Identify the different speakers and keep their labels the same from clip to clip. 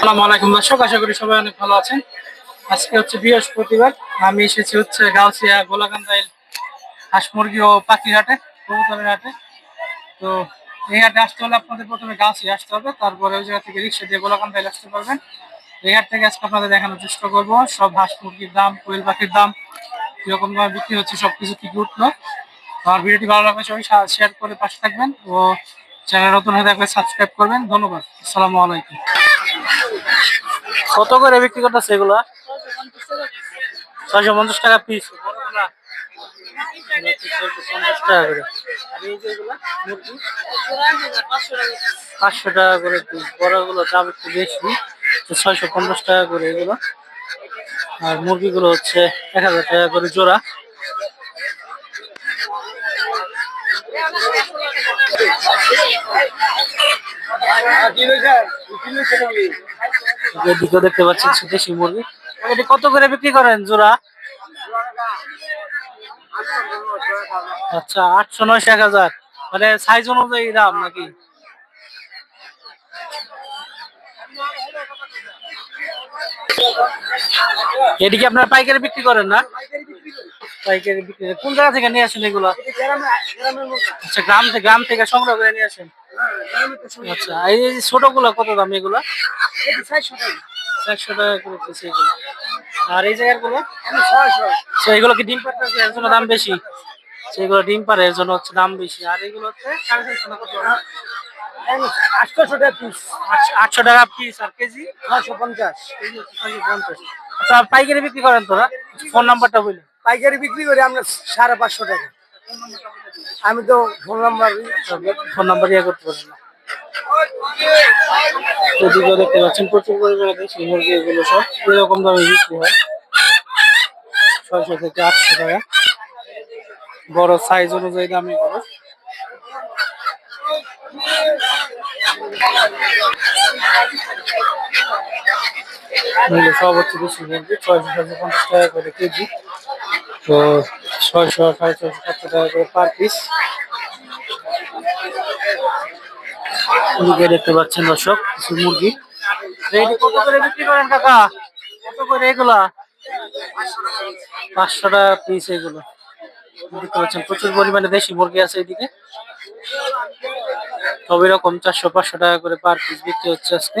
Speaker 1: আসসালামু আলাইকুম দর্শক, আশা করি সবাই অনেক ভালো আছেন। আজকে হচ্ছে বৃহস্পতিবার। আমি এসেছি হচ্ছে গাউসিয়া গোলাকান্দাইল হাঁস মুরগি ও পাখির হাটে হাটে। তো এই হাটে আসতে হলে আপনাদের প্রথমে গাউসিয়া আসতে হবে, তারপরে ওই জায়গা থেকে রিক্সা দিয়ে গোলাকান্দাইল আসতে পারবেন। এই হাট থেকে আজকে আপনাদের দেখানোর চেষ্টা করব, সব হাঁস মুরগির দাম, কোয়েল পাখির দাম, কীরকম দামে বিক্রি হচ্ছে সবকিছু কি কি উঠল আর ভিডিওটি ভালো লাগলে সবাই শেয়ার করে পাশে থাকবেন ও চ্যানেল নতুন হয়ে থাকলে সাবস্ক্রাইব করবেন। ধন্যবাদ। আসসালামু আলাইকুম। কত করে বিক্রি করতেছে এগুলো? ছয়শো পঞ্চাশ টাকা পিস পাঁচশো টাকা করে বড়গুলো দাম একটু বেশি ছয়শো পঞ্চাশ টাকা করে এগুলো। আর মুরগিগুলো হচ্ছে এক হাজার টাকা করে জোড়া। এদিকেও দেখতে পাচ্ছেন মুরগি। এটি কত করে বিক্রি করেন জোড়া? আচ্ছা আটশো নয়শো, এক হাজার। মানে সাইজ অনুযায়ী দাম নাকি? এদিকে আপনারা পাইকারি বিক্রি করেন না? পাইকারি বিক্রি কোন জায়গা থেকে নিয়ে আসেন এগুলো? আচ্ছা গ্রাম থেকে গ্রাম থেকে সংগ্রহ করে নিয়ে আসেন? আচ্ছা এই ছোটগুলো কত দাম এগুলো? চারশো টাকা। করে পিস এগুলো। আর এই জায়গারগুলো? এগুলো কি ডিম পাড়তেছে এর জন্য দাম বেশি? সেগুলো ডিম পারে এর জন্য হচ্ছে দাম বেশি। আর এগুলো হচ্ছে সাড়ে চারশো না কত?
Speaker 2: আটশো টাকা পিস
Speaker 1: আটশো- টাকা পিস আর কেজি?
Speaker 2: নশো পঞ্চাশ।
Speaker 1: ছয়শো পঞ্চাশ। আচ্ছা পাইকারি বিক্রি করেন তোরা? ফোন নাম্বারটা বলি
Speaker 2: পাইকারি বিক্রি করি আমরা সাড়ে পাঁচশো টাকা। আমি তো ফোন নাম্বার
Speaker 1: ফোন নাম্বার ইয়ে করতে পারেন না। এগুলো সব। দামে বিক্রি হয়? ছয়শো থেকে আটশো টাকা। বড় সাইজ অনুযায়ী সব ছয়শো পঞ্চাশ টাকা করে কেজি। তো ছয়শো সাড়ে ছয়শো সাতশো টাকা করে পার পিস এদিকে দেখতে পাচ্ছেন দর্শক, কিছু মুরগি। কত করে বিক্রি করেন কাকা? কত করে এগুলা? পাঁচশো টাকা পিস এগুলো। দেখতে পাচ্ছেন, প্রচুর পরিমাণে দেশি মুরগি আছে এদিকে। সব এরকম চারশো, পাঁচশো টাকা করে পার পিস বিক্রি হচ্ছে আজকে।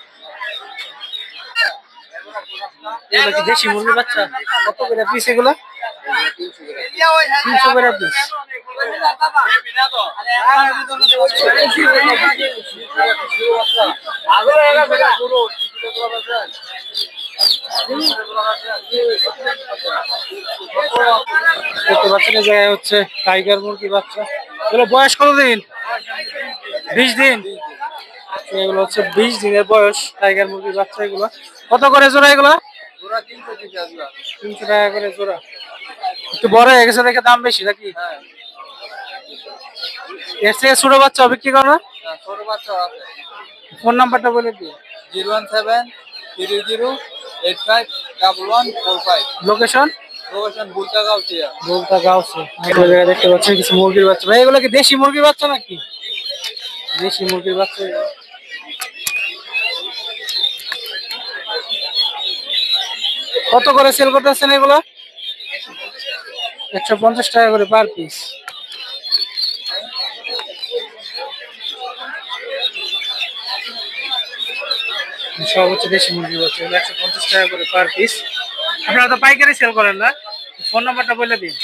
Speaker 1: এগুলো কি দেশি মুরগি বাচ্চা? কত করে পিস এগুলো? তিনশো করে পিস দেখতে পাচ্ছেন এই জায়গায় হচ্ছে টাইগার মুরগি বাচ্চা। এগুলো বয়স কত দিন বিশ দিন? এগুলো হচ্ছে বিশ দিনের বয়স টাইগার মুরগির বাচ্চা এগুলো। কত করে জোড়া এগুলো? তিনশো টাকা করে জোড়া। একটু বড় হয়ে গেছে দেখে দাম বেশি নাকি? এর থেকে ছোট বাচ্চা বিক্রি করো না ফোন নাম্বারটা বলে দিও।
Speaker 2: Zero one seven three zero eight five double one four five.
Speaker 1: Location? দেখতে পাচ্ছেন কিছু মুরগির বাচ্চা। ভাই এগুলো কি দেশি মুরগির বাচ্চা নাকি? দেশি মুরগির বাচ্চা কত করে সেল করতেছেন এগুলো? একশো পঞ্চাশ টাকা করে পার পিস হচ্ছে দেশি মুরগি বাচ্চা একশো পঞ্চাশ টাকা করে পার পিস আপনারা তো পাইকারি সেল করেন না। ফোন নাম্বারটা বলে দিন।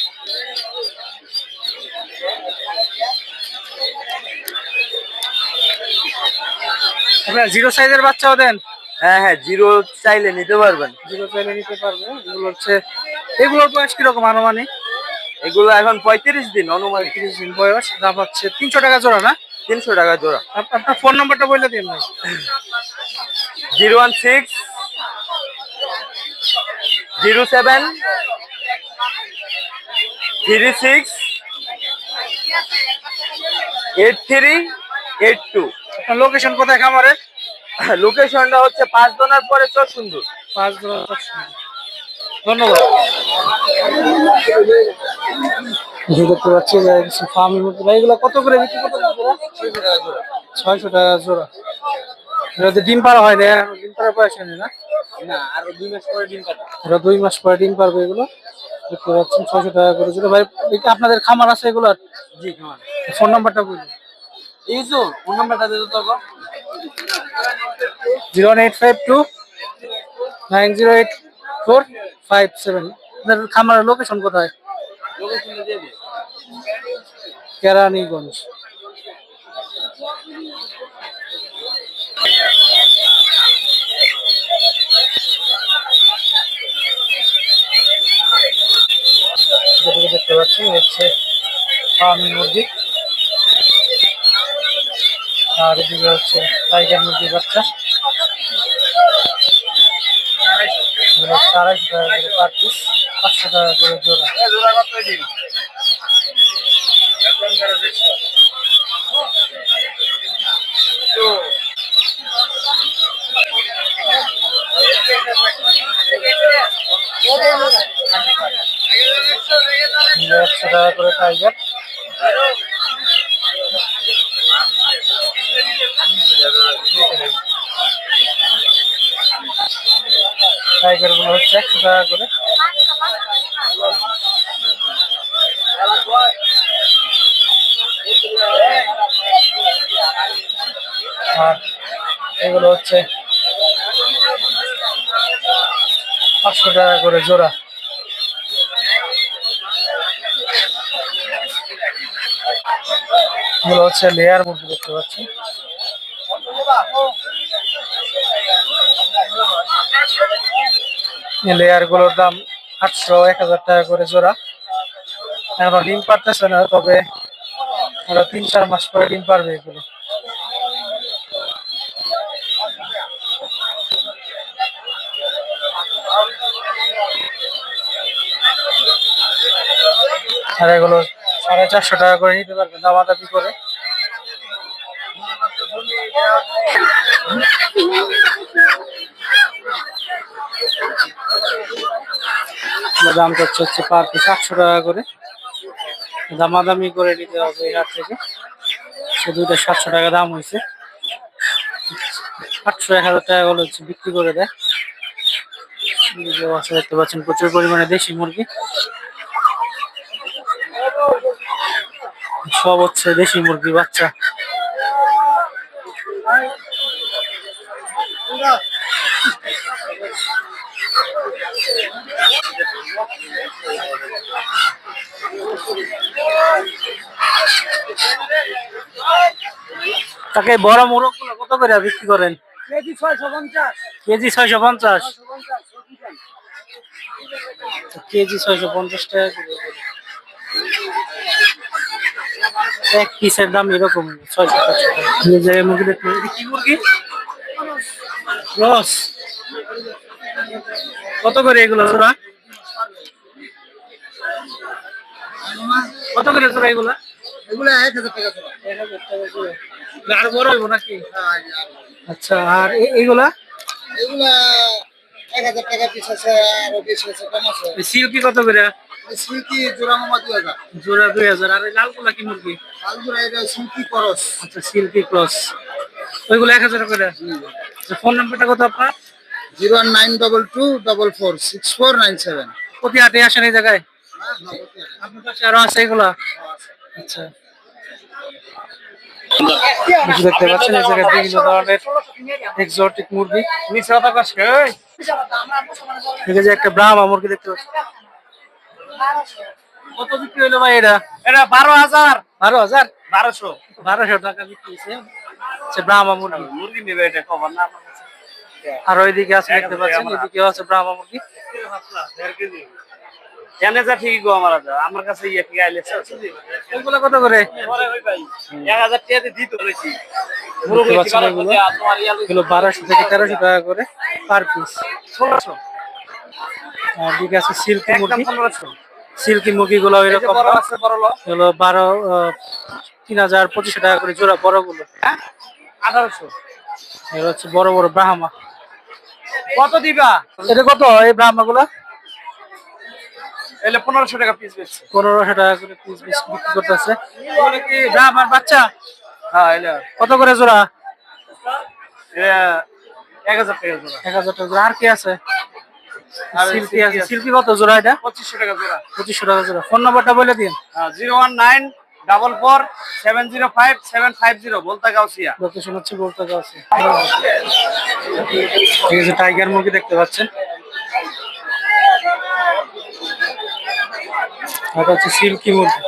Speaker 1: আপনারা জিরো সাইজের বাচ্চাও দেন।
Speaker 2: হ্যাঁ হ্যাঁ জিরো চাইলে নিতে পারবেন।
Speaker 1: জিরো চাইলে নিতে পারবে এগুলো হচ্ছে এগুলোর বয়স কীরকম আনুমানিক?
Speaker 2: এগুলো এখন পঁয়ত্রিশ দিন অনুমানিক
Speaker 1: তিরিশ দিন বয়স দাম হচ্ছে তিনশো টাকা জোড়া না?
Speaker 2: তিনশো টাকা জোড়া।
Speaker 1: আপনার ফোন নাম্বারটা বলে দিন ভাই।
Speaker 2: Zero one six zero seven three six
Speaker 3: eight three eight two.
Speaker 1: Location কোথায় খামারের?
Speaker 3: লোকেশনটা হচ্ছে পাঁচ দোনার পরে চর সুন্দর।
Speaker 1: পাঁচ দশ ধন্যবাদ। এই দেখতে পাচ্ছি যে কিছু ফার্মি মুরগি ভাই এগুলো কত করে বিক্রি করতে ছয়শো টাকা জোড়া। ডিম পাড়া হয় না ডিম পাড়ার বয়স হয়নি না?
Speaker 3: না আরও দুই মাস পরে ডিম পাবে
Speaker 1: এটা দুই মাস পরে ডিম পারবে এগুলো। দেখতে পাচ্ছেন ছয়শো টাকা করে। জোড়া ভাই এটা আপনাদের খামার আছে এগুলো
Speaker 3: জি
Speaker 1: ফোন নাম্বারটা বলুন।
Speaker 3: তো ফোন নাম্বারটা দিতে তো
Speaker 1: সেভেন। আপনাদের খামারের লোকেশন কোথায়?
Speaker 3: দিয়ে দিন
Speaker 1: কেরানীগঞ্জ। দেখতে পাচ্ছি হচ্ছে ফার্মি মুরগি। আর এদিকে হচ্ছে টাইগার মুরগির বাচ্চা। আড়াইশো টাকা করে পার পিস পাঁচশো টাকা করে জোড়া
Speaker 3: জোড়া কত দিন
Speaker 1: এগুলো একশো টাকা করে টাইগার টাইগারগুলো হচ্ছে একশো টাকা করে। আর এগুলো হচ্ছে পাঁচশো টাকা করে জোড়া। এগুলো হচ্ছে লেয়ার মুরগি দেখতে পাচ্ছি। লেয়ারগুলোর দাম আটশো, এক হাজার টাকা করে জোড়া। এখনও ডিম পারতেছে না, তবে তিন, চার মাস পরে ডিম পারবে এগুলো। আর এগুলো সাড়ে চারশো টাকা করে নিতে পারবেন দামাদামি করে। দাম করছে হচ্ছে পার পিস আটশো টাকা করে। দামাদামি করে নিতে হবে এই থেকে। সে দুইটা সাতশো টাকা দাম হয়েছে। আটশো, এক হাজার টাকা করে হচ্ছে বিক্রি করে দেয়। বাচ্চা দেখতে পাচ্ছেন, প্রচুর পরিমাণে দেশি মুরগি। সব হচ্ছে দেশি মুরগি, বাচ্চা। তাকে বড় মোরগগুলো কত করে বিক্রি করেন?
Speaker 2: কেজি ছয়শো পঞ্চাশ।
Speaker 1: কেজি ছয়শো পঞ্চাশ। কেজি ছয়শো পঞ্চাশ টাকা। এক পিসের দাম এরকম ছয়শো টাকা। মুরগি দেখতে কি মুরগি? রস। কত করে এগুলো জোড়া? কত করে জোড়া এগুলা?
Speaker 2: এগুলো এক হাজার টাকা
Speaker 1: এক হাজার টাকা আর বড় হইব নাকি? আচ্ছা আর এইগুলা?
Speaker 2: এগুলা এক হাজার টাকা পিস আছে আরও বেশি আছে কম আছে।
Speaker 1: সিল্কি কত করে?
Speaker 2: সিল্কি জোড়া মামা দুই হাজার।
Speaker 1: জোড়া দুই হাজার। আর এই লালগুলা কি মুরগি?
Speaker 2: লাল জোড়া এটা সিল্কি করস।
Speaker 1: আচ্ছা সিল্কি ক্রস। ওইগুলো এক হাজার করে? ফোন নাম্বারটা কত আপনার?
Speaker 2: Zero one nine double two double four six four nine seven.
Speaker 1: প্রতি হাটে আসেন এই জায়গায়? আপনার কাছে আরও আছে এগুলা? আচ্ছা। দেখতে পাচ্ছেন এই জায়গায় বিভিন্ন ধরনের এক্সোটিক মুরগি। ঠিক আছে একটা ব্রাহ্মা মুরগি দেখতে পাচ্ছি কত বিক্রি হলো ভাই এটা?
Speaker 3: এটা বারো হাজার।
Speaker 1: বারো হাজার?
Speaker 3: বারোশো।
Speaker 1: বারোশো টাকা বিক্রি হয়েছে। আচ্ছা ব্রাহ্মা মুরগি।
Speaker 3: মুরগি নেবে এটা খবর না
Speaker 1: আর ওইদিকে আছে দেখতে পাচ্ছেন এদিকে আছে ব্রাহ্মা মুরগি।
Speaker 3: ঠিকই গো আমার কাছে। আমার কাছে ইয়ে কি
Speaker 1: কত করে?
Speaker 3: এক হাজার বলেছি।
Speaker 1: বারোশো থেকে তেরোশো টাকা করে পার পিস
Speaker 3: ষোলোশো।
Speaker 1: আর দিকে আছে সিল্কি
Speaker 3: একদম
Speaker 1: মুরগি।
Speaker 3: পনেরোশো।
Speaker 1: সিল্কি মুরগিগুলো এরকম
Speaker 3: বড় আছে বড় লো
Speaker 1: হলো বারো তিন হাজার পঁচিশশো টাকা করে জোড়া বড়গুলো।
Speaker 3: হ্যাঁ? আঠারোশো।
Speaker 1: এগুলো হচ্ছে বড় বড় ব্রাহ্মা।
Speaker 3: কত দিবা?
Speaker 1: এটা কত এই ব্রাহ্মা গুলা
Speaker 3: এলে পনেরোশো টাকা পিস বেচছে
Speaker 1: পনেরোশো টাকা করে পিস পিস বিক্রি করতেছে। এগুলো কি ব্রাহ্মার বাচ্চা?
Speaker 3: হ্যাঁ এলে।
Speaker 1: কত করে জোড়া?
Speaker 3: এক হাজার টাকা জোড়া।
Speaker 1: এক হাজার টাকা জোড়া। আর কি আছে?
Speaker 3: আর
Speaker 1: সিল্কি আছে। সিল্কি কত জোড়া এটা?
Speaker 3: পঁচিশশো টাকা জোড়া।
Speaker 1: পঁচিশশো টাকা জোড়া। ফোন নাম্বারটা বলে দিন।
Speaker 3: Zero one nine double four seven zero five seven five zero বলতা গাউসিয়া
Speaker 1: লোকেশন হচ্ছে বলতে আছে ঠিক আছে টাইগার মুরগি দেখতে পাচ্ছেন। এটা হচ্ছে সিল্কি মুরগি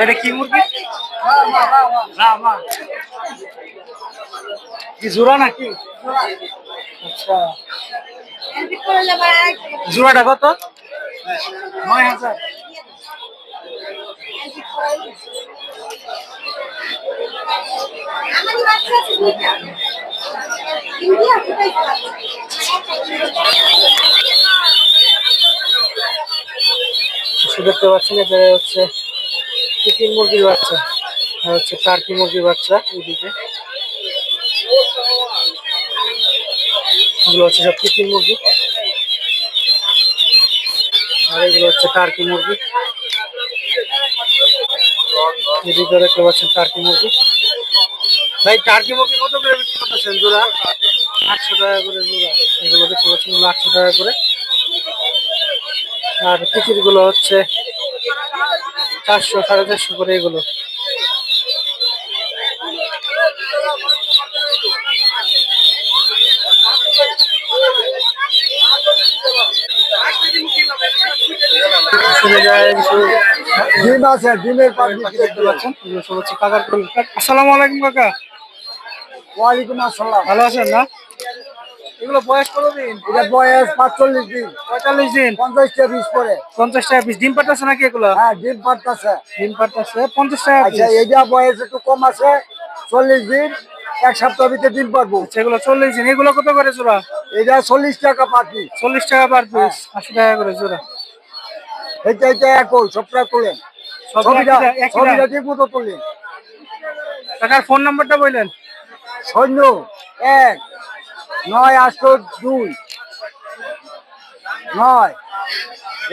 Speaker 1: এটা কি মুরগি? কি জোড়া নাকি? আচ্ছা। জোড়াটা কত? নয় হাজার। সে দেখতে পাচ্ছেন এটা হচ্ছে চিকেন মুরগির বাচ্চা, আর হচ্ছে টার্কি মুরগির বাচ্চা এইদিকে। এগুলো হচ্ছে সব চিকেন মুরগি। আর এগুলো হচ্ছে টার্কি মুরগি। এদিকে দেখতে পাচ্ছেন টার্কি মুরগি। ভাই, টার্কি মুরগি কত করে বিক্রি করতেছেন জোড়া? আটশো টাকা করে জোড়া। এগুলো দেখতে আটশো টাকা করে। আর টিকিটগুলো হচ্ছে চারশো সাড়ে চারশো করে এগুলো।
Speaker 2: ডিম আছে ডিমের
Speaker 1: দেখতে পাচ্ছেন। আসসালামু আলাইকুম কাকা।
Speaker 2: ওয়ালাইকুম আসসালাম।
Speaker 1: ভালো আছেন না? এগুলো বয়স
Speaker 2: এটা বয়স পাঁচচল্লিশ দিন।
Speaker 1: পঁয়তাল্লিশ দিন।
Speaker 2: করে।
Speaker 1: পঞ্চাশ টাকা পিস ডিম পাঠাচ্ছে নাকি এগুলো?
Speaker 2: হ্যাঁ ডিম পারতেছে
Speaker 1: ডিম পাঠাচ্ছে পঞ্চাশ টাকা
Speaker 2: আচ্ছা
Speaker 1: পিস
Speaker 2: এটা বয়স একটু কম আছে। চল্লিশ দিন এক সপ্তাহ ভিতরে ডিম পারব
Speaker 1: সেগুলো চল্লিশ দিন। এগুলো কত করে জোড়া?
Speaker 2: এটা চল্লিশ টাকা
Speaker 1: চল্লিশ টাকা পার পিস আশি টাকা করে জোড়া।
Speaker 2: এটা এটা একই সবটা তোলেন।
Speaker 1: সব
Speaker 2: ছবিটা
Speaker 1: একই দাম, একই
Speaker 2: ছবিটা ঠিক মতো তোলেন।
Speaker 1: কাকার ফোন নাম্বারটা বললেন।
Speaker 2: শূন্য এক। নয় আটশো দুই। নয়।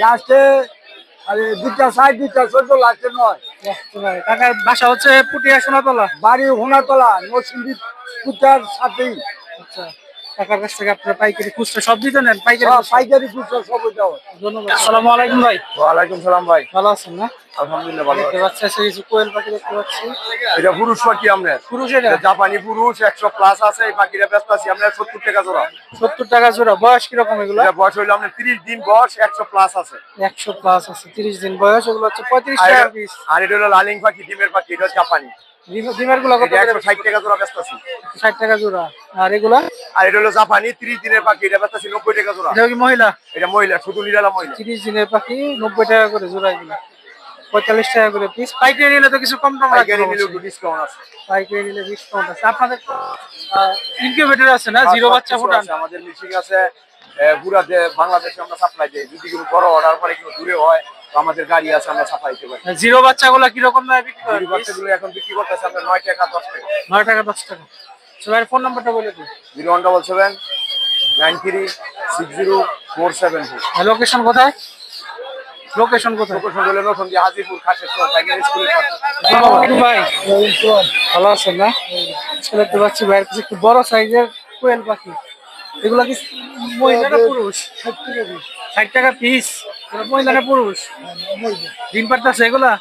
Speaker 2: লাস্টে দুটা সাইড দুটা চোদ্দ লাস্টে নয়।
Speaker 1: কাকার বাসা হচ্ছে পুটিয়া সোনাতলা।
Speaker 2: বাড়ি হোনাতলা নরসিংদী পুটার সাথেই।
Speaker 1: আচ্ছা। কাকার কাছ থেকে আপনারা পাইকারি খুচরা সব দিতে নেন পাইকারি খুচরা।
Speaker 2: পাইকারি সব ওইটাও
Speaker 1: ধন্যবাদ। আসসালামু আলাইকুম ভাই।
Speaker 3: ওয়ালাইকুম সালাম ভাই।
Speaker 1: ভালো আছেন না?
Speaker 3: আলহামদুলিল্লাহ ভালো
Speaker 1: দেখতে পাচ্ছি কিছু কোয়েল পাখি দেখতে পাচ্ছি।
Speaker 3: এটা পুরুষ পাখি আমরা।
Speaker 1: পুরুষ এটা?
Speaker 3: এটা জাপানি পুরুষ একশো প্লাস আছে এই পাখিটা ব্যস্ত আছি। আমরা সত্তর টাকা জোড়া।
Speaker 1: সত্তর টাকা জোড়া। বয়স কীরকম এগুলো?
Speaker 3: এটা বয়স হইল আপনার তিরিশ দিন বয়স একশো প্লাস আছে।
Speaker 1: একশো প্লাস আছে তিরিশ দিন বয়স। ওগুলো হচ্ছে পঁয়ত্রিশ
Speaker 3: আর
Speaker 1: টাকা
Speaker 3: এটা-
Speaker 1: পিস
Speaker 3: আর এটা হলো লালিং পাখি ডিমের পাখি এটা জাপানি।
Speaker 1: ডিমেরগুলো কত
Speaker 3: টাকা জোড়া ব্যস্ত আছি।
Speaker 1: টাকা জোড়া। আর এগুলা?
Speaker 3: আর এটা হলো জাপানি তিরিশ দিনের পাখি এটা টাকা জোড়া।
Speaker 1: এটা কি মহিলা?
Speaker 3: এটা মহিলা শুধু নিরালা মহিলা।
Speaker 1: তিরিশ দিনের পাখি টাকা করে জোড়া এগুলো। টাকা করে পিস পাইকারি নিলে তো কিছু কম টম রাখবে
Speaker 3: পাইকারি নিলে একটু ডিসকাউন্ট আছে।
Speaker 1: পাইকারি নিলে ডিসকাউন্ট আছে। আপনাদের ইনকিউবেটর আছে না? জিরো বাচ্চা
Speaker 3: আমাদের মিশিং আছে পুরা বাংলাদেশে আমরা সাপ্লাই দিই। যদি কোনো বড় অর্ডার করে কেউ দূরে হয় আমাদের গাড়ি আছে আমরা সাপ্লাই দিতে পারি
Speaker 1: জিরো বাচ্চাগুলো কীরকম দামে বিক্রি করেন
Speaker 3: জিরো বাচ্চাগুলো এখন বিক্রি করতেছে আমরা নয় টাকা দশ টাকা।
Speaker 1: নয় টাকা দশ টাকা। সবাই ফোন নাম্বারটা বলে দিন।
Speaker 3: Zero one double seven nine three six zero four seven two.
Speaker 1: Location কোথায়? লোকেশন কোথায়?
Speaker 3: লোকেশন হলো নতুন যে হাজিপুর খাসের প্রাইমারি স্কুলের পাশে।
Speaker 1: ভাই? ভালো আছেন না? দেখতে পাচ্ছি ভাইয়ের কাছে একটু বড় সাইজের কোয়েল পাখি। এগুলা কি মহিলা না পুরুষ? ষাট টাকা পিস মহিলা না পুরুষ। ডিম পারতেছে এগুলা?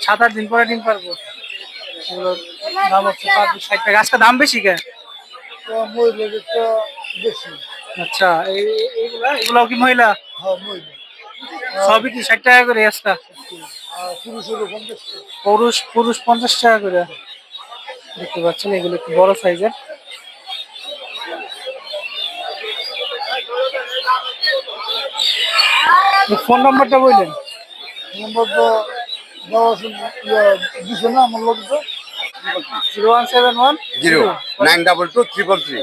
Speaker 1: সাত আট দিন পরে ডিম পারব। এগুলোর দাম হচ্ছে ষাট টাকা। আজকে দাম বেশি কে? আচ্ছা এই- এই- এইগুলা? এগুলাও কি মহিলা? সবই কি ষাট টাকা করে আজকা? পুরুষ পুরুষ পঞ্চাশ টাকা করে। দেখতে পাচ্ছেন, এগুলো একটু বড় সাইজের। ফোন নাম্বারটা বললেন।
Speaker 2: নম্বর তো দেওয়া ইয়ে দিছে না আমার লোক তো।
Speaker 1: Zero one seven one
Speaker 3: zero nine double two triple three.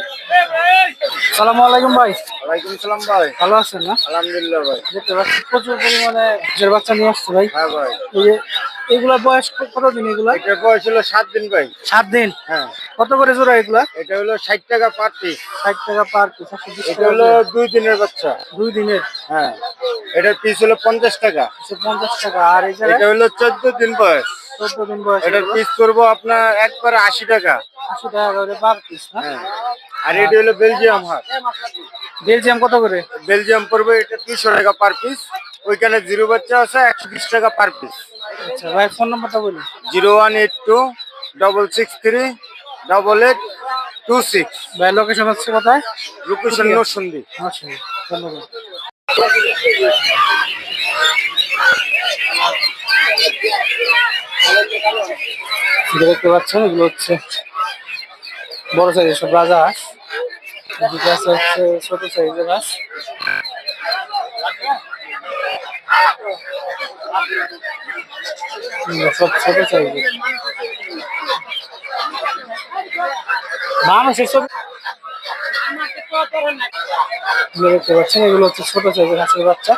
Speaker 1: আলাইকুম ভাই।
Speaker 3: ওয়ালাইকুম সালাম ভাই।
Speaker 1: ভালো আছেন না?
Speaker 3: আলহামদুলিল্লাহ ভাই।
Speaker 1: দেখতে পাচ্ছি প্রচুর পরিমাণে হাঁসের বাচ্চা নিয়ে আসছে ভাই।
Speaker 3: হ্যাঁ ভাই।
Speaker 1: এই যে এগুলা বয়স কতদিন এগুলা?
Speaker 3: এটা বয়স হলো সাত দিন ভাই।
Speaker 1: সাত দিন?
Speaker 3: হ্যাঁ।
Speaker 1: কত করে জোড়া এগুলা?
Speaker 3: এটা হলো ষাট টাকা পার পিস
Speaker 1: ষাট টাকা পার পিস
Speaker 3: এটা হলো দুই দিনের বাচ্চা।
Speaker 1: দুই দিনের?
Speaker 3: হ্যাঁ। এটার পিস হলো পঞ্চাশ টাকা।
Speaker 1: পঞ্চাশ টাকা। আর
Speaker 3: এটা হলো চোদ্দ দিন বয়স।
Speaker 1: চোদ্দ দিন বয়স
Speaker 3: এটার পিস করব আপনার একবারে আশি টাকা।
Speaker 1: আশি টাকা করে পার পিস
Speaker 3: হ্যাঁ। আর এটা হলো বেলজিয়াম হাট
Speaker 1: বেলজিয়াম কত করে?
Speaker 3: বেলজিয়াম পড়বে এটা দুইশো টাকা পার পিস ওইখানে জিরো বাচ্চা আছে একশো বিশ টাকা পার পিস
Speaker 1: আচ্ছা ভাই ফোন নাম্বারটা বলুন।
Speaker 3: Zero one eight two double six three double eight two six.
Speaker 1: ভাই লোকেশন হচ্ছে কোথায়?
Speaker 3: লোকেশন নরসন্দী
Speaker 1: আচ্ছা ধন্যবাদ। এটা দেখতে পাচ্ছেন, এগুলো হচ্ছে বড় সাইজের সব রাজা হাঁস। দুটো আছে হচ্ছে ছোট সাইজের হাঁস। সব ছোট সাইজের মানুষের সব এগুলো দেখতে পাচ্ছেন, এগুলো হচ্ছে ছোট সাইজের হাঁসের বাচ্চা।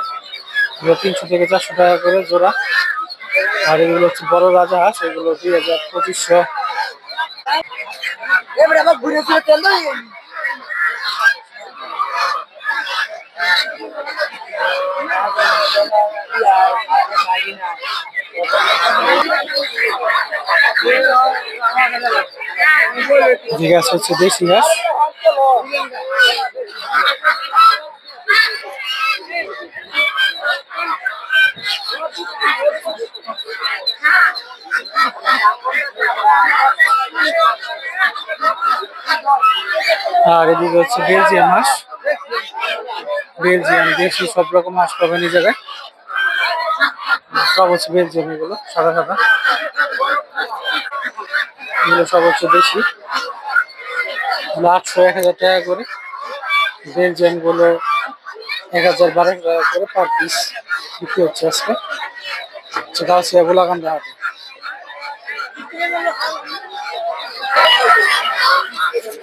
Speaker 1: এগুলো তিনশো থেকে চারশো টাকা করে জোড়া। আর এগুলো হচ্ছে বড় রাজা হাঁস এগুলো দুই। হাজার পঁচিশশো হচ্ছে দেশি হাঁস আর এদিকে হচ্ছে বেলজিয়াম হাঁস। বেলজিয়াম দেশি সব রকম হাঁস এই জায়গায়। সব হচ্ছে বেলজিয়াম এগুলো, সাদা সাদা। এগুলো সব হচ্ছে দেশি। আটশো, এক হাজার টাকা করে। বেলজিয়ামগুলো এক হাজার বারোশো টাকা করে পার পিস বিক্রি হচ্ছে আজকে। সেটা হচ্ছে গোলাকান্দা হাটে।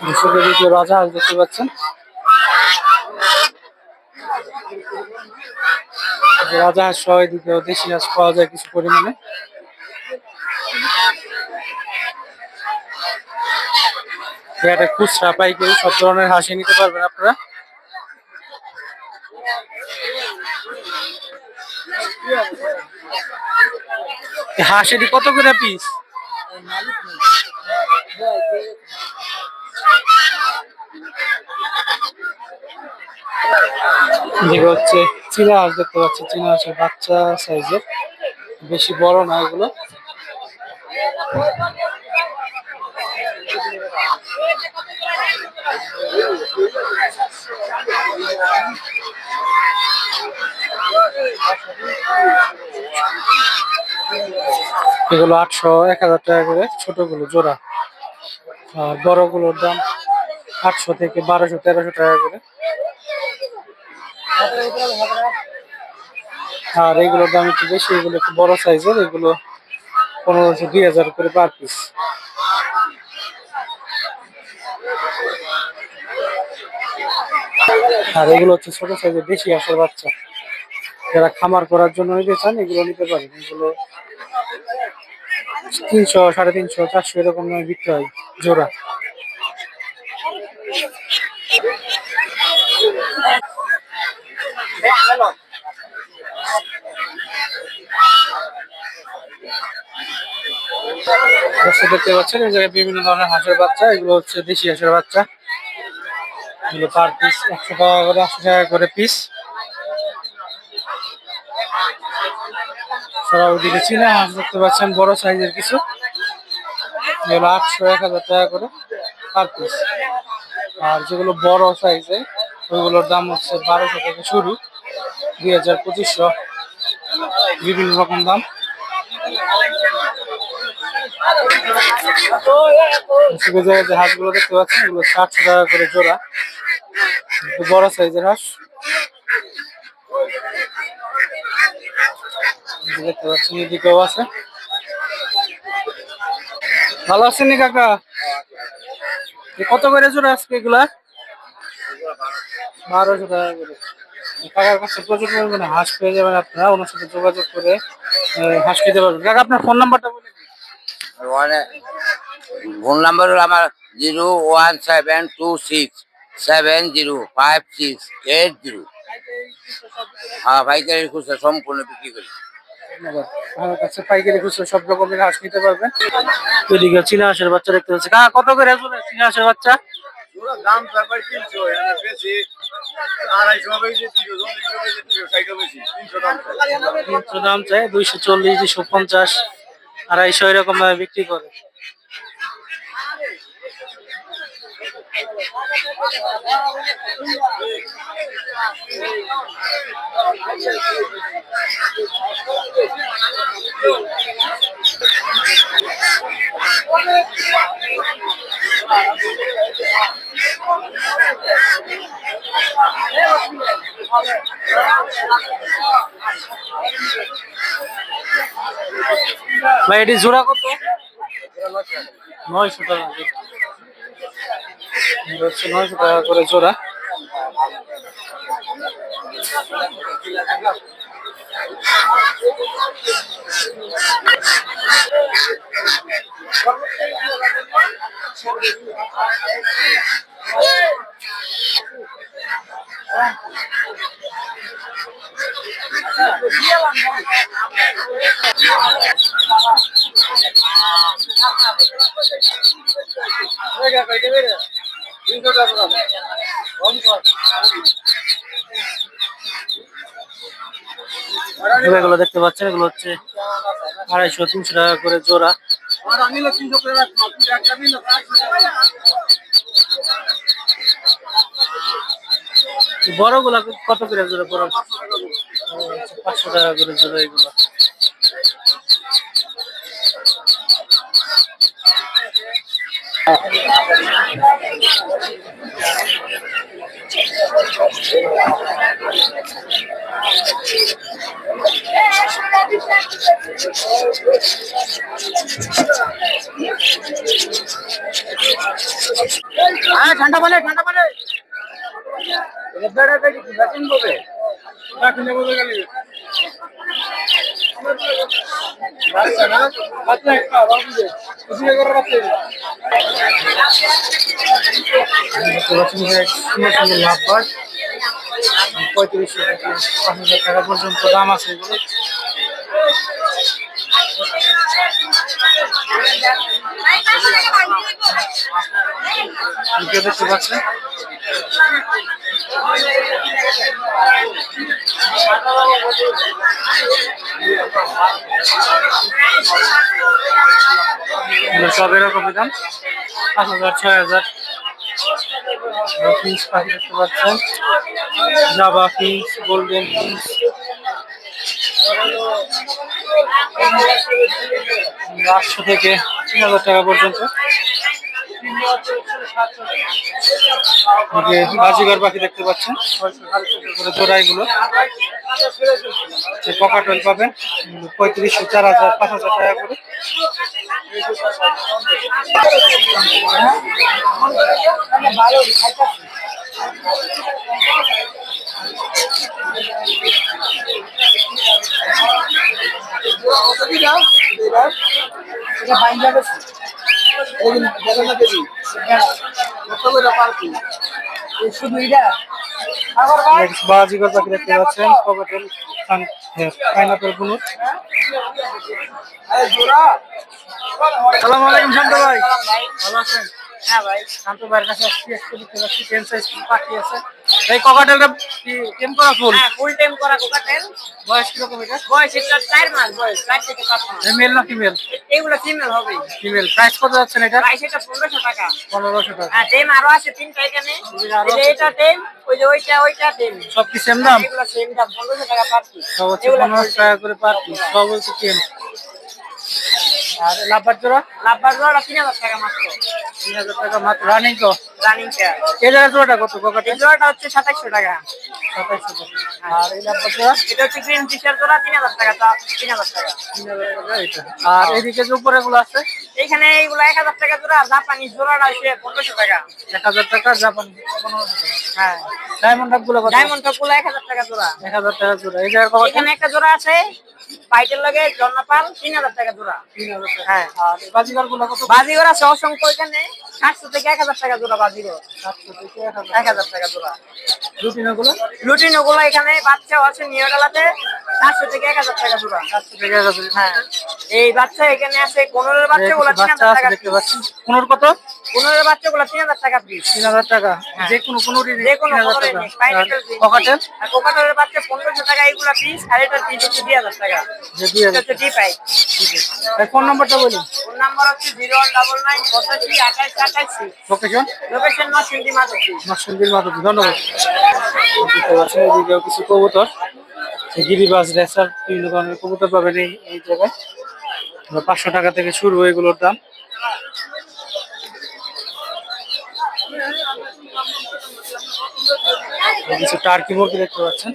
Speaker 1: দুশো রাজা দেখতে পাচ্ছেন, রাজা হাঁস সহ এদিকে দেশি হাঁস পাওয়া যায় কিছু পরিমাণে। এটা খুচরা, পাইকারি, সব ধরনের হাসি নিতে পারবেন আপনারা। এই হাঁসেরই কত করে পিস এদিকে হচ্ছে চীনা হাঁস দেখতে পাচ্ছি। চীনা হাঁসের বাচ্চা সাইজের বেশি বড় না এগুলো। এগুলো আটশো, এক হাজার টাকা করে ছোটগুলো, জোড়া। আর বড়গুলোর দাম আটশো থেকে বারোশো, তেরোশো টাকা করে। আর এগুলোর দাম একটু বেশি, এগুলো একটু বড় সাইজের, এগুলো পনেরোশো, দুই হাজার করে পার পিস আর এগুলো হচ্ছে ছোট সাইজের, দেশি হাঁসের বাচ্চা। যারা খামার করার জন্য নিতে চান, এগুলো নিতে পারেন। এগুলো তিনশো, সাড়ে তিনশো, চারশো এরকম দামে বিক্রি হয় জোড়া দেখতে পাচ্ছেন, এই জায়গায় বিভিন্ন ধরনের হাঁসের বাচ্চা, এগুলো হচ্ছে দেশি হাঁসের বাচ্চা। এগুলো পার পিস একশো টাকা করে, আশি টাকা করে পিস সারা ওদিকে চীনা হাঁস দেখতে পাচ্ছেন বড় সাইজের কিছু। এগুলো আটশো, এক হাজার টাকা করে পার পিস আর যেগুলো বড় সাইজের ওইগুলোর দাম হচ্ছে বারোশো থেকে শুরু, দুই হাজার পঁচিশশো। বিভিন্ন রকম দাম। যে হাঁসগুলো দেখতে পাচ্ছেন, এগুলো সাতশো টাকা করে জোড়া। বড় সাইজের হাঁস এই যে দেখতে পাচ্ছেন এদিকেও আছে। ভালো আছেন কাকা? কত করে জোড়া আজকে এগুলা? করে। হাঁস যাবেন আপনারা ফোন বলে
Speaker 4: ফোন নাম্বার আমার one seven two six seven zero five six eight হ্যাঁ সম্পূর্ণ বিক্রি করি।
Speaker 1: ধন্যবাদ। আমার কাছে পাইকারি খুচরো সব রকমের হাঁস নিতে পারবেন এদিকে চীনা হাঁসের বাচ্চা দেখতে পাচ্ছি। কাকা কত করে চীনা হাঁসের বাচ্চা?
Speaker 3: দাম ব্যাপার তিনশো বেশি তিনশো দাম
Speaker 1: চাই। দুইশো চল্লিশ দুইশো পঞ্চাশ আড়াইশো এরকম ভাবে বিক্রি করে। ভাই এটি জোড়া কত? নয়শো টাকা। হচ্ছে করে জোড়া। এগুলো দেখতে পাচ্ছেন, এগুলো হচ্ছে আড়াইশো, তিনশো টাকা করে জোড়া। বড়গুলা কত করে জোড়া বড় পাঁচশো টাকা করে জোড়া এগুলো।
Speaker 2: হ্যাঁ ঠান্ডা পালে ঠান্ডা পালে।
Speaker 1: দেখতে পাচ্ছেন এখানে সুন্দর সুন্দর লাভ পায় পঁয়ত্রিশশো থেকে পাঁচ হাজার টাকা। পর্যন্ত দাম আছে এগুলো দেখতে পাচ্ছেন সব এরকমই দাম? পাঁচ হাজার, ছয় হাজার। ফিন্স পাখি দেখতে পাচ্ছেন। জাবা ফিন্স গোল্ডেন ফিন্স আটশো থেকে তিন হাজার টাকা পর্যন্ত। বাজিগর পাখি দেখতে পাচ্ছেন, ছয়শো সাড়ে ছয়শো করে জোড়া পকাটল পাবেন, পঁয়ত্রিশশো, চার হাজার, পাঁচ হাজার টাকা করে। বাজিগর পাখি দেখতে পাচ্ছেন পকাটল পাইনাপেল বুনুট সালাম আলাইকুম শান্ত ভাই ভালো আছেন?
Speaker 2: হ্যাঁ ভাই
Speaker 1: শান্ত ভাইয়ের কাছে আসছি একটু দেখতে পাচ্ছি টেন সাইজ পাখি আছে। এই ককাটেলটা কি টেম করা ফুল
Speaker 2: হ্যাঁ ফুল করা কোকাটেল
Speaker 1: বয়স কীরকম এটা?
Speaker 2: বয়স এটা চার মাস বয়স চার থেকে পাঁচ মাস।
Speaker 1: মেল না ফিমেল
Speaker 2: এগুলো ফিমেল হবে
Speaker 1: ফিমেল প্রাইস কত যাচ্ছেন এটা?
Speaker 2: প্রাইস এটা পনেরোশো টাকা।
Speaker 1: পনেরোশো টাকা।
Speaker 2: হ্যাঁ টেম আরও আছে তিনটা এখানে।
Speaker 1: আরও
Speaker 2: এই এটা টেম ওই যে ওইটা ওইটা টেম
Speaker 1: সব কি সেম দাম?
Speaker 2: এগুলো সেম দাম পনেরোশো টাকা পার পিস
Speaker 1: সব হচ্ছে পনেরোশো টাকা করে পার পিস সব হচ্ছে টেম আর লাভবার জোড়া?
Speaker 2: লাভবার জোড়া তিন হাজার টাকা মাত্র।
Speaker 1: তিন হাজার টাকা মাত্র রানিং তো
Speaker 2: রানিং পেয়ার
Speaker 1: এই জোড়াটা কত? কোকাটে
Speaker 2: জোড়াটা হচ্ছে সাতাইশশো টাকা।
Speaker 1: সাতাইশশো টাকা। আর এই লাভবার
Speaker 2: এটা হচ্ছে গ্রিন ফিশার জোড়া তিন হাজার টাকা তা তিন হাজার টাকা।
Speaker 1: তিন হাজার টাকা এটা আর এদিকে যে উপরে গুলো আছে?
Speaker 2: এইখানে এইগুলো এক হাজার টাকা জোড়া জাপানি জোড়াটা টাকা।
Speaker 1: টাকা টাকা।
Speaker 2: হ্যাঁ।
Speaker 1: ডায়মন্ড ডাব কত?
Speaker 2: ডায়মন্ড কাপগুলো এক হাজার টাকা জোড়া।
Speaker 1: এক হাজার টাকা জোড়া। এই
Speaker 2: এখানে একটা জোড়া আছে পাইটের লগে জন্নাপাল তিন হাজার টাকা জোড়া।
Speaker 1: তিন হাজার টাকা।
Speaker 2: হ্যাঁ।
Speaker 1: আর বাজিগারগুলো কত?
Speaker 2: বাজিগর আছে অসংখ্য এখানে। সাতশো থেকে এক হাজার টাকা জোড়া বাজিগর
Speaker 1: থেকে এক হাজার
Speaker 2: টাকা জোড়া।
Speaker 1: রুটিনা গুলো
Speaker 2: এখানে বাচ্চাও আছে নিউডালাতে সাতশো থেকে এক হাজার টাকা জোড়া।
Speaker 1: সাতশো থেকে এক হাজার
Speaker 2: হ্যাঁ। এই বাচ্চা এখানে আছে কোনোর বাচ্চা গুলো তিন হাজার টাকা
Speaker 1: দেখতে পাচ্ছি কোনোর কত?
Speaker 2: কোনোর বাচ্চা গুলো তিন হাজার টাকা পিস
Speaker 1: তিন হাজার টাকা।
Speaker 2: হ্যাঁ।
Speaker 1: যে কোনো কোনো
Speaker 2: যে কোনো।
Speaker 1: ককাটেল
Speaker 2: আর কোকাটেলের বাচ্চা পনেরোশো টাকা এইগুলা পিস আর এটার পিস হচ্ছে দুই হাজার টাকা। হচ্ছে
Speaker 1: ফোন নাম্বারটা বলুন।
Speaker 2: ফোন নাম্বার হচ্ছে জিরো ডাবল নাইন পঁচাশি আঠাশ আঠাশি
Speaker 1: লোকেশন
Speaker 2: লোকেশন নরসিংদী মাধবী
Speaker 1: কিছু কবুতর। রেসার বিভিন্ন ধরনের কবুতর পাবেন এই জায়গায়। পাঁচশো টাকা থেকে শুরু এগুলোর দাম। কিছু টার্কি মুরগি দেখতে পাচ্ছেন।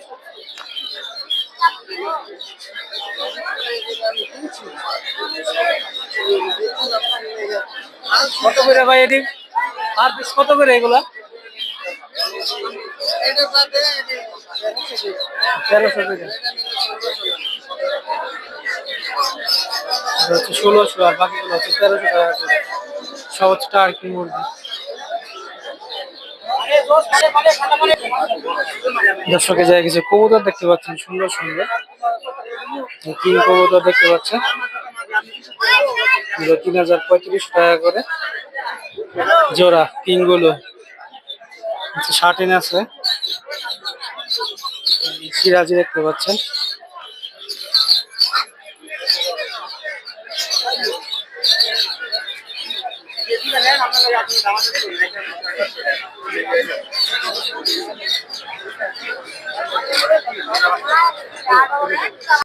Speaker 1: কত করে ভাই এটি? আর পিস কত করে এগুলা? বাকিগুলো তেরোশো টাকা করে। মুরগি। দর্শকে যায় কিছু কবুতর দেখতে পাচ্ছেন, সুন্দর সুন্দর। কিং কবুতর দেখতে পাচ্ছেন। তিন হাজার পঁয়ত্রিশ টাকা করে। জোড়া কিংগুলো শার্টিন আছে। সিরাজি দেখতে পাচ্ছেন।